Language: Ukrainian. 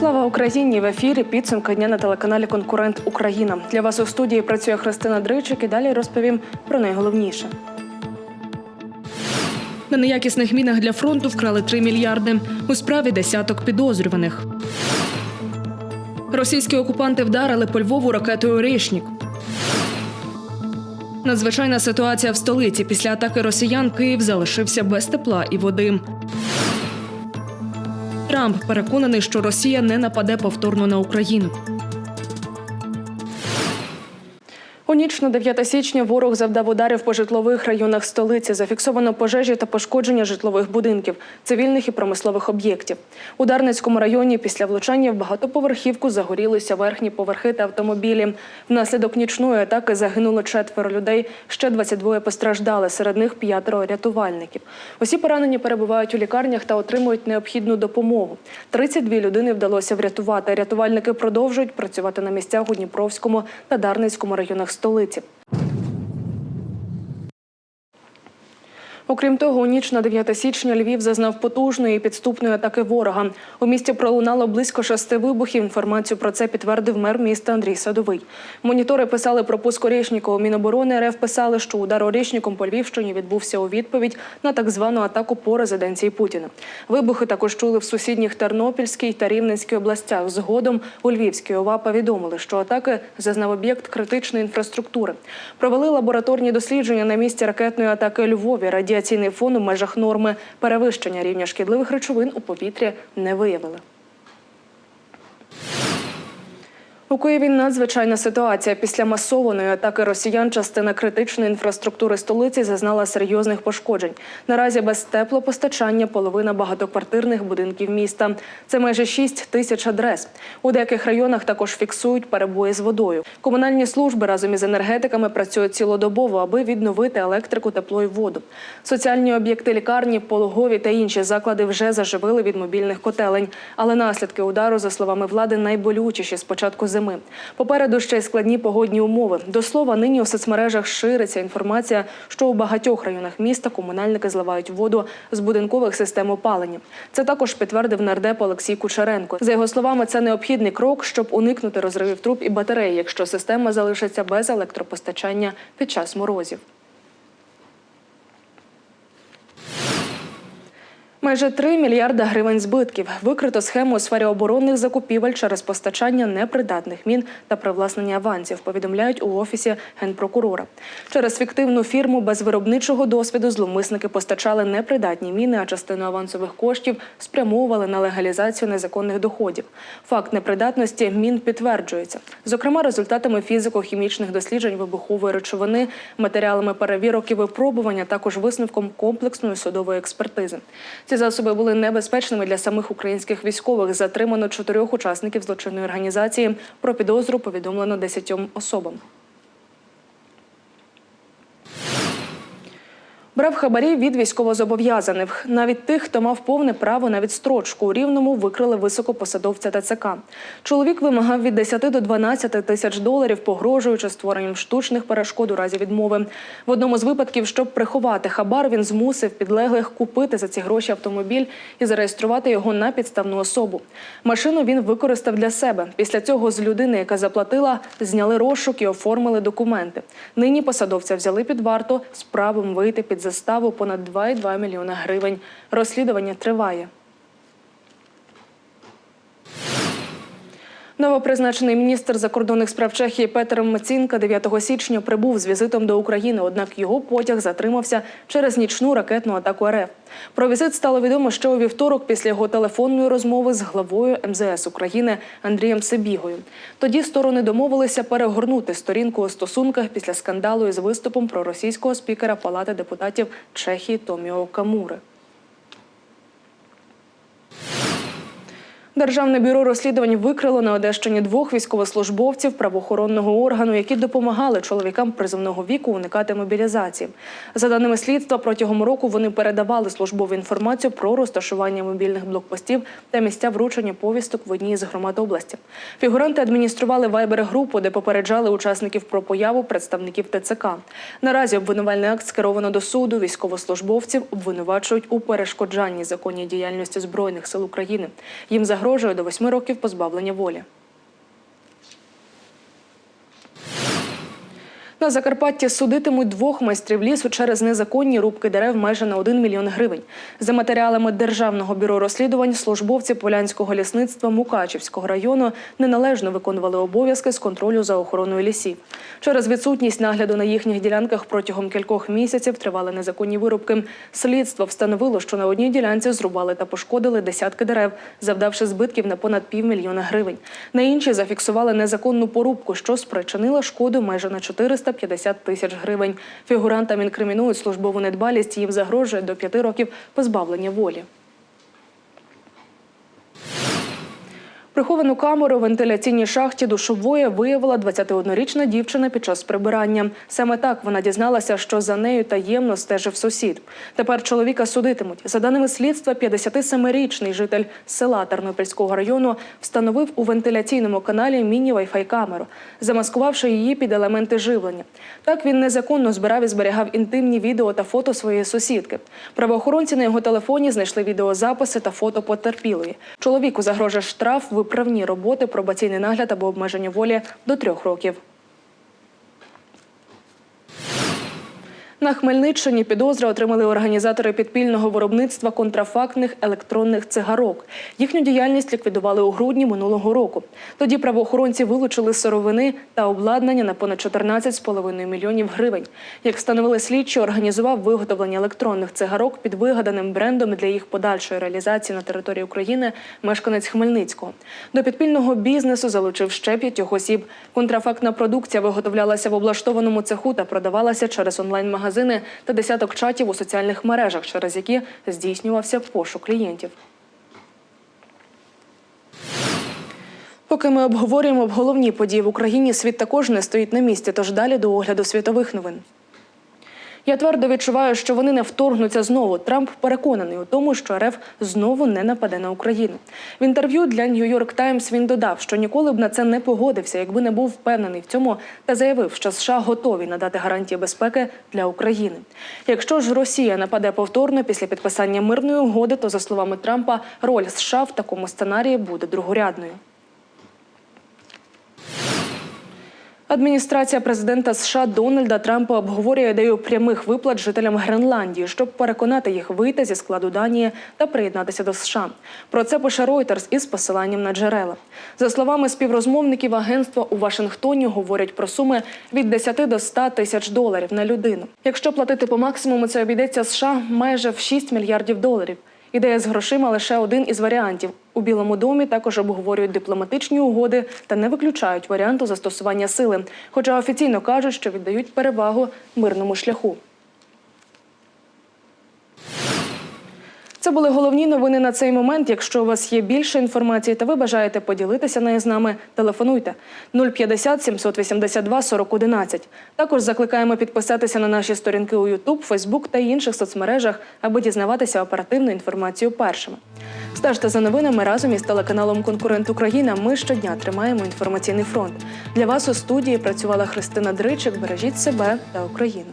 Слава Україні! В ефірі підсумки дня на телеканалі Конкурент Україна. Для вас у студії працює Христина Дричик і далі розповім про найголовніше. На неякісних мінах для фронту вкрали 3 мільярди. У справі десяток підозрюваних. Російські окупанти вдарили по Львову ракетою «Орєшнік». Надзвичайна ситуація в столиці. Після атаки росіян Київ залишився без тепла і води. Трамп переконаний, що Росія не нападе повторно на Україну. У ніч на 9 січня ворог завдав ударів по житлових районах столиці. Зафіксовано пожежі та пошкодження житлових будинків, цивільних і промислових об'єктів. У Дарницькому районі після влучання в багатоповерхівку загорілися верхні поверхи та автомобілі. Внаслідок нічної атаки загинуло четверо людей. Ще 22 постраждали. Серед них п'ятеро рятувальників. Усі поранені перебувають у лікарнях та отримують необхідну допомогу. 32 людини вдалося врятувати. Рятувальники продовжують працювати на місцях у Дніпровському та Дарницькому районах столиці. Окрім того, у ніч на 9 січня Львів зазнав потужної і підступної атаки ворога. У місті пролунало близько шести вибухів. Інформацію про це підтвердив мер міста Андрій Садовий. Монітори писали про пуск Орєшнікова. Міноборони РФ писали, що удар Орєшніком по Львівщині відбувся у відповідь на так звану атаку по резиденції Путіна. Вибухи також чули в сусідніх Тернопільській та Рівненській областях. Згодом у Львівській ОВА повідомили, що атаки зазнав об'єкт критичної інфраструктури. Провели лабораторні дослідження на місці ракетної атаки Львові. Радіаційний фон у межах норми перевищення рівня шкідливих речовин у повітрі не виявили. У Києві надзвичайна ситуація. Після масованої атаки росіян частина критичної інфраструктури столиці зазнала серйозних пошкоджень. Наразі без теплопостачання половина багатоквартирних будинків міста. Це майже 6 тисяч адрес. У деяких районах також фіксують перебої з водою. Комунальні служби разом із енергетиками працюють цілодобово, аби відновити електрику, тепло і воду. Соціальні об'єкти лікарні, пологові та інші заклади вже заживили від мобільних котелень. Але наслідки удару, за словами влади, найболючіші з початку зими. Попереду ще й складні погодні умови. До слова, нині у соцмережах шириться інформація, що у багатьох районах міста комунальники зливають воду з будинкових систем опалення. Це також підтвердив нардеп Олексій Кучеренко. За його словами, це необхідний крок, щоб уникнути розривів труб і батарей, якщо система залишиться без електропостачання під час морозів. Майже 3 мільярда гривень збитків викрито схему у сфері оборонних закупівель через постачання непридатних мін та привласнення авансів. Повідомляють у офісі генпрокурора. Через фіктивну фірму без виробничого досвіду зловмисники постачали непридатні міни, а частину авансових коштів спрямовували на легалізацію незаконних доходів. Факт непридатності мін підтверджується. Зокрема, результатами фізико-хімічних досліджень вибухової речовини, матеріалами перевірок і випробування, також висновком комплексної судової експертизи. Ці засоби були небезпечними для самих українських військових. Затримано чотирьох учасників злочинної організації. Про підозру повідомлено десятьом особам. Брав хабарі від військовозобов'язаних. Навіть тих, хто мав повне право на відстрочку. У Рівному викрили високопосадовця ТЦК. Чоловік вимагав від 10 до 12 тисяч доларів, погрожуючи створенням штучних перешкод у разі відмови. В одному з випадків, щоб приховати хабар, він змусив підлеглих купити за ці гроші автомобіль і зареєструвати його на підставну особу. Машину він використав для себе. Після цього з людини, яка заплатила, зняли розшук і оформили документи. Нині посадовця взяли під варту з правом вийти під заставу понад 2,2 мільйона гривень. Розслідування триває. Новопризначений міністр закордонних справ Чехії Петер Мацінка 9 січня прибув з візитом до України, однак його потяг затримався через нічну ракетну атаку РФ. Про візит стало відомо ще у вівторок після його телефонної розмови з главою МЗС України Андрієм Сибігою. Тоді сторони домовилися перегорнути сторінку у стосунках після скандалу із виступом про російського спікера Палати депутатів Чехії Томіо Камури. Державне бюро розслідувань викрило на Одещині двох військовослужбовців правоохоронного органу, які допомагали чоловікам призовного віку уникати мобілізації. За даними слідства, протягом року вони передавали службову інформацію про розташування мобільних блокпостів та місця вручення повісток в одній з громад області. Фігуранти адміністрували вайбер-групу, де попереджали учасників про появу представників ТЦК. Наразі обвинувальний акт скеровано до суду. Військовослужбовців обвинувачують у перешкоджанні законній діяльності збройних сил України. Їм загрожує загрожує до восьми років позбавлення волі. На Закарпатті судитимуть двох майстрів лісу через незаконні рубки дерев майже на 1 мільйон гривень. За матеріалами Державного бюро розслідувань службовці Полянського лісництва Мукачівського району неналежно виконували обов'язки з контролю за охороною лісів. Через відсутність нагляду на їхніх ділянках протягом кількох місяців тривали незаконні вирубки. Слідство встановило, що на одній ділянці зрубали та пошкодили десятки дерев, завдавши збитків на понад півмільйона гривень. На іншій зафіксували незаконну порубку, що спричинила шкоду майже на 450 тисяч гривень. Фігурантам інкримінують службову недбалість, їм загрожує до п'яти років позбавлення волі. Приховану камеру в вентиляційній шахті душової виявила 21-річна дівчина під час прибирання. Саме так вона дізналася, що за нею таємно стежив сусід. Тепер чоловіка судитимуть. За даними слідства, 57-річний житель села Тернопільського району встановив у вентиляційному каналі міні-вайфай камеру, замаскувавши її під елементи живлення. Так він незаконно збирав і зберігав інтимні відео та фото своєї сусідки. Правоохоронці на його телефоні знайшли відеозаписи та фото потерпілої. Чоловіку загрожує штраф, виправні роботи, пробаційний нагляд або обмеження волі до трьох років. На Хмельниччині підозри отримали організатори підпільного виробництва контрафактних електронних цигарок. Їхню діяльність ліквідували у грудні минулого року. Тоді правоохоронці вилучили сировини та обладнання на понад 14,5 мільйонів гривень. Як встановили слідчі, організував виготовлення електронних цигарок під вигаданим брендом для їх подальшої реалізації на території України мешканець Хмельницького. До підпільного бізнесу залучив ще п'ятьох осіб. Контрафактна продукція виготовлялася в облаштованому цеху та продавалася через онлайн-магазини та десяток чатів у соціальних мережах, через які здійснювався пошук клієнтів. Поки ми обговорюємо головні події в Україні, світ також не стоїть на місці, тож далі до огляду світових новин. Я твердо відчуваю, що вони не вторгнуться знову. Трамп переконаний у тому, що РФ знову не нападе на Україну. В інтерв'ю для York Times він додав, що ніколи б на це не погодився, якби не був впевнений в цьому, та заявив, що США готові надати гарантії безпеки для України. Якщо ж Росія нападе повторно після підписання мирної угоди, то за словами Трампа, роль США в такому сценарії буде другорядною. Адміністрація президента США Дональда Трампа обговорює ідею прямих виплат жителям Гренландії, щоб переконати їх вийти зі складу Данії та приєднатися до США. Про це пише Reuters із посиланням на джерела. За словами співрозмовників, агентства у Вашингтоні говорять про суми від 10 до 100 тисяч доларів на людину. Якщо платити по максимуму, це обійдеться США майже в 6 мільярдів доларів. Ідея з грошима лише один із варіантів. У Білому домі також обговорюють дипломатичні угоди та не виключають варіанту застосування сили, хоча офіційно кажуть, що віддають перевагу мирному шляху. Це були головні новини на цей момент. Якщо у вас є більше інформації та ви бажаєте поділитися нею з нами, телефонуйте 050 782 40 11. Також закликаємо підписатися на наші сторінки у YouTube, Facebook та інших соцмережах, аби дізнаватися оперативну інформацію першими. Стежте за новинами разом із телеканалом Конкурент Україна. Ми щодня тримаємо інформаційний фронт. Для вас у студії працювала Христина Дричик. Бережіть себе та Україну.